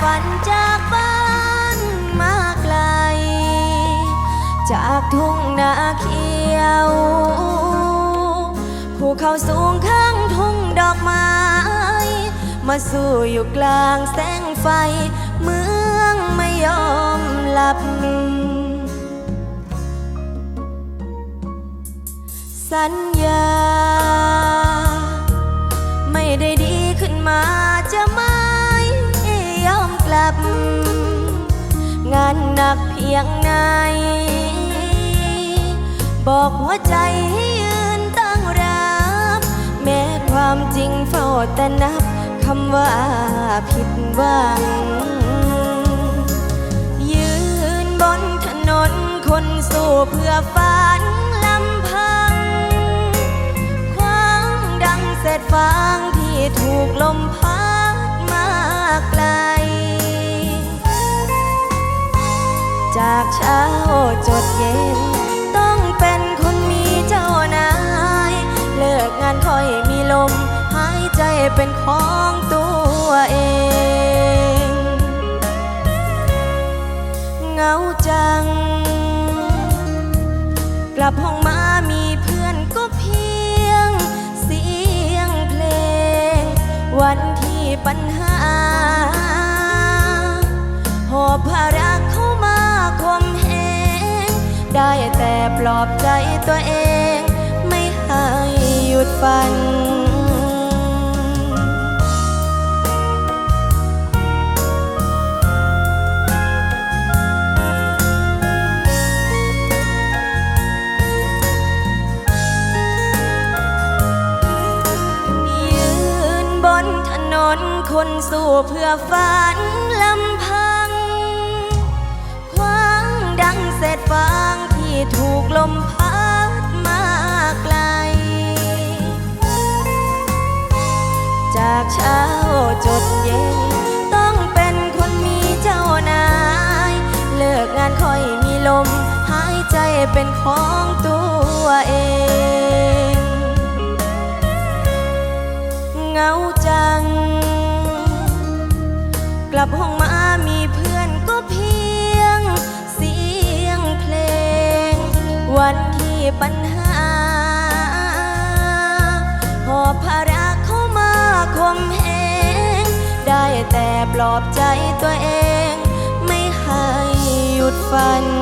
ฝันจากบ้านมาไกล จากทุ่งนาเขียวภู เขาสูงข้างทุ่งดอกไม้ มาสู่อยู่กลางแสงไฟ เมืองไม่ยอมหลับ สัญญา ไม่ได้ดีขึ้นมาจะไม่ยอมกลับ งานหนักเพียงไหนบอกหัวใจให้ แต่นับคำว่าผิดหวัง ยืนบนถนนคนสู้เพื่อฝันลำพัง คว้างดังเศษฟางที่ถูกลมพัดมาไกล จากเช้าจดเย็น ลับห้องมามีเพื่อนก็เพียง เสียงเพลง วันที่ปัญหา หอบภาระเข้ามาคมเหงได้แต่ปลอบใจตัวเอง ไม่ให้หยุดฝัน นคนสู้เพื่อฝันลำพังคว้างดังเศษฟางที่ถูกลมพัดมาไกล จากเช้าจดเย็น ต้องเป็นคนมีเจ้านาย เลิกงานค่อยมีลม หายใจเป็นของตัว ลับห้องมามีเพื่อนก็เพียงเสียงเพลง วันที่ปัญหาหอบภาระเข้ามาคมเหงได้แต่ปลอบใจตัวเอง ไม่ให้หยุดฝัน